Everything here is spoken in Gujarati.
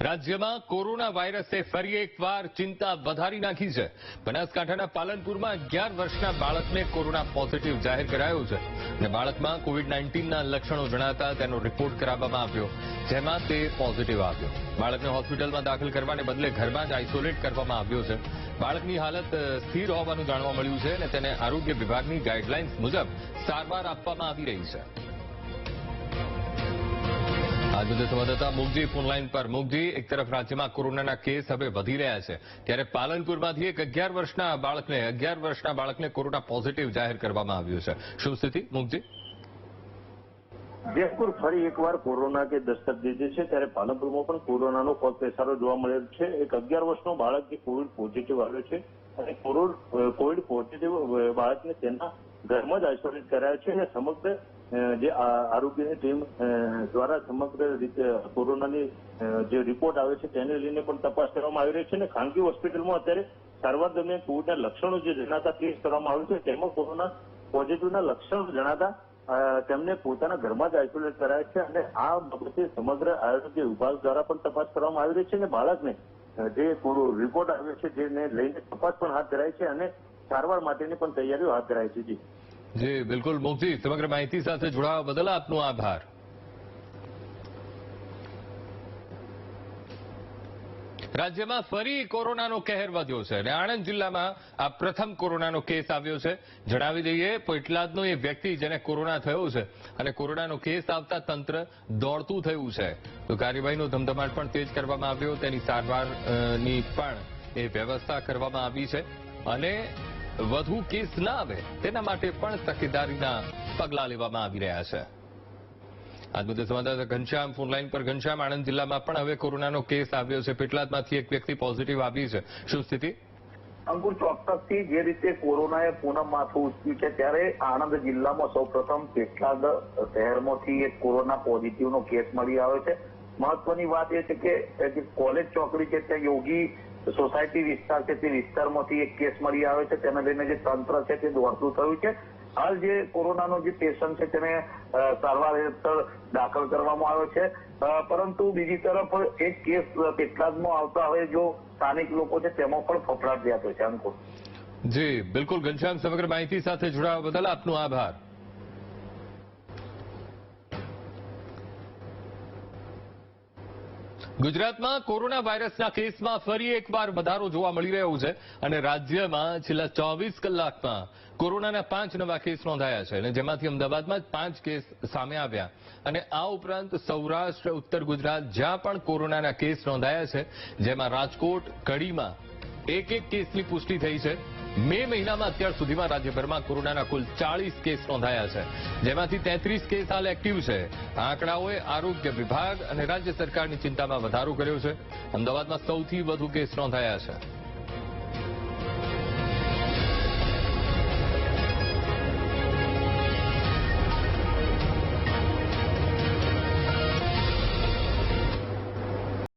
રાજ્યમાં કોરોના વાયરસે ફરી એકવાર ચિંતા વધારી નાખી છે. બનાસકાંઠાના પાલનપુરમાં અગિયાર વર્ષના બાળકને કોરોના પોઝિટિવ જાહેર કરાયો છે અને બાળકમાં કોવિડ નાઇન્ટીનના લક્ષણો જણાતા તેનો રિપોર્ટ કરાવવામાં આવ્યો, જેમાં તે પોઝિટિવ આવ્યો. બાળકને હોસ્પિટલમાં દાખલ કરવાને બદલે ઘરમાં જ આઇસોલેટ કરવામાં આવ્યો છે. બાળકની હાલત સ્થિર હોવાનું જાણવા મળ્યું છે અને તેને આરોગ્ય વિભાગની ગાઈડલાઇન્સ મુજબ સારવાર આપવામાં આવી રહી છે. આજ મુદ્દે સંવાદદાતા મુગજી ફોનલાઈન પર. મુગજી એક તરફ રાજ્યમાં કોરોનાના કેસ હવે વધી રહ્યા છે. ત્યારે પાલનપુરમાંથી એક અગિયાર વર્ષના બાળકને, અગિયાર વર્ષના બાળકને કોરોના પોઝિટિવ જાહેર કરવામાં આવ્યું છે. શું સ્થિતિ મુગજી જેતપુર ફરી એકવાર કોરોના કે દસ્તક દીધી છે, ત્યારે પાલનપુરમાં પણ કોરોનાનો પેસારો જોવા મળેલ છે. એક અગિયાર વર્ષનો બાળક જે કોવિડ પોઝિટિવ આવ્યો છે અને કોવિડ પોઝિટિવ બાળકને તેના ઘરમાં જ આઇસોલેટ કરાયો છે અને સમગ્ર જે આરોગ્યની ટીમ દ્વારા સમગ્ર રીતે કોરોનાની જે રિપોર્ટ આવે છે, તેને લઈને પણ તપાસ કરવામાં આવી રહી છે અને ખાનગી હોસ્પિટલમાં અત્યારે સારવાર દરમિયાન કોવિડના લક્ષણો જે જણાતા ટેસ્ટ કરવામાં આવ્યું છે. તેમાં કોરોના પોઝિટિવના લક્ષણો જણાતા તેમને પોતાના ઘરમાં જ આઇસોલેટ કરાયા છે અને આ બાબતે સમગ્ર આરોગ્ય વિભાગ દ્વારા પણ તપાસ કરવામાં આવી રહી છે અને બાળકને જે પૂરો રિપોર્ટ આવ્યો છે, જેને લઈને તપાસ પણ હાથ ધરાઈ છે અને સારવાર માટેની પણ તૈયારીઓ હાથ ધરાઈ છે. જી. જી, બિલકુલ. મુગજી સમગ્ર માહિતી સાથે જોડાવા બદલ આપનો આભાર. રાજ્યમાં ફરી કોરોનાનો કહેર વધ્યો છે અને આણંદ જિલ્લામાં આ પ્રથમ કોરોનાનો કેસ આવ્યો છે. જણાવી દઈએ પેટલાદનો એ વ્યક્તિ જેને કોરોના થયો છે અને કોરોનાનો કેસ આવતા તંત્ર દોડતું થયું છે. તો કાર્યવાહીનો ધમધમાટ પણ તેજ કરવામાં આવ્યો. તેની સારવારની પણ એ વ્યવસ્થા કરવામાં આવી છે. અને વધુ કેસ ના આવે, તેના માટે પણ તકેદારીના પગલાં લેવામાં આવી રહ્યા છે. આજ મુદ્દે સંવાદદાતા ઘનશ્યામ ફોનલાઈન પર. ઘનશ્યામ, આણંદ જિલ્લામાં પણ હવે કોરોનાનો કેસ આવ્યો છે. પેટલાદમાંથી એક વ્યક્તિ પોઝિટિવ આવી છે. શું સ્થિતિ? અંકુર, ચોક્કસથી જે રીતે કોરોનાએ પૂનમ માથું ઉચક્યું છે, ત્યારે આણંદ જિલ્લામાં સૌપ્રથમ પેટલાદ શહેરમાંથી એક કોરોના પોઝિટિવનો કેસ મળી આવ્યો છે. મહત્વની વાત એ છે કે કોલેજ ચોકડી છે, ત્યાં યોગી સોસાયટી વિસ્તાર છે તે વિસ્તારમાંથી એક કેસ મળી આવ્યો છે. તેને લઈને જે તંત્ર છે તે દોડતું થયું છે. હાલ જે કોરોનાનો જે પેશન્ટ છે તેને સારવાર હેઠળ દાખલ કરવામાં આવ્યો છે. પરંતુ બીજી તરફ એક કેસ કેટલાકમાં આવતા હવે જો સ્થાનિક લોકો છે તેમાં પણ ફફડાટ વ્યાપ્યો છે. અંકુર. જી, બિલકુલ. ઘનશ્યામ, સમગ્ર માહિતી સાથે જોડાવા બદલ આપનો આભાર. ગુજરાતમાં કોરોના વાયરસના કેસમાં ફરી એકવાર વધારો જોવા મળી રહ્યો છે અને રાજ્યમાં છેલ્લા ચોવીસ કલાકમાં કોરોનાના પાંચ નવા કેસ નોંધાયા છે અને જેમાંથી અમદાવાદમાં પાંચ કેસ સામે આવ્યા. અને આ ઉપરાંત સૌરાષ્ટ્ર, ઉત્તર ગુજરાત જ્યાં પણ કોરોનાના કેસ નોંધાયા છે, જેમાં રાજકોટ, કડીમાં એક એક કેસની પુષ્ટિ થઈ છે. મે મહિનામાં અત્યાર સુધીમાં રાજ્યભરમાં કોરોનાના કુલ ચાળીસ કેસ નોંધાયા છે. જેમાંથી તેત્રીસ કેસ હાલ એક્ટિવ છે. આંકડાઓએ આરોગ્ય વિભાગ અને રાજ્ય સરકારની ચિંતામાં વધારો કર્યો છે. અમદાવાદમાં સૌથી વધુ કેસ નોંધાયા છે.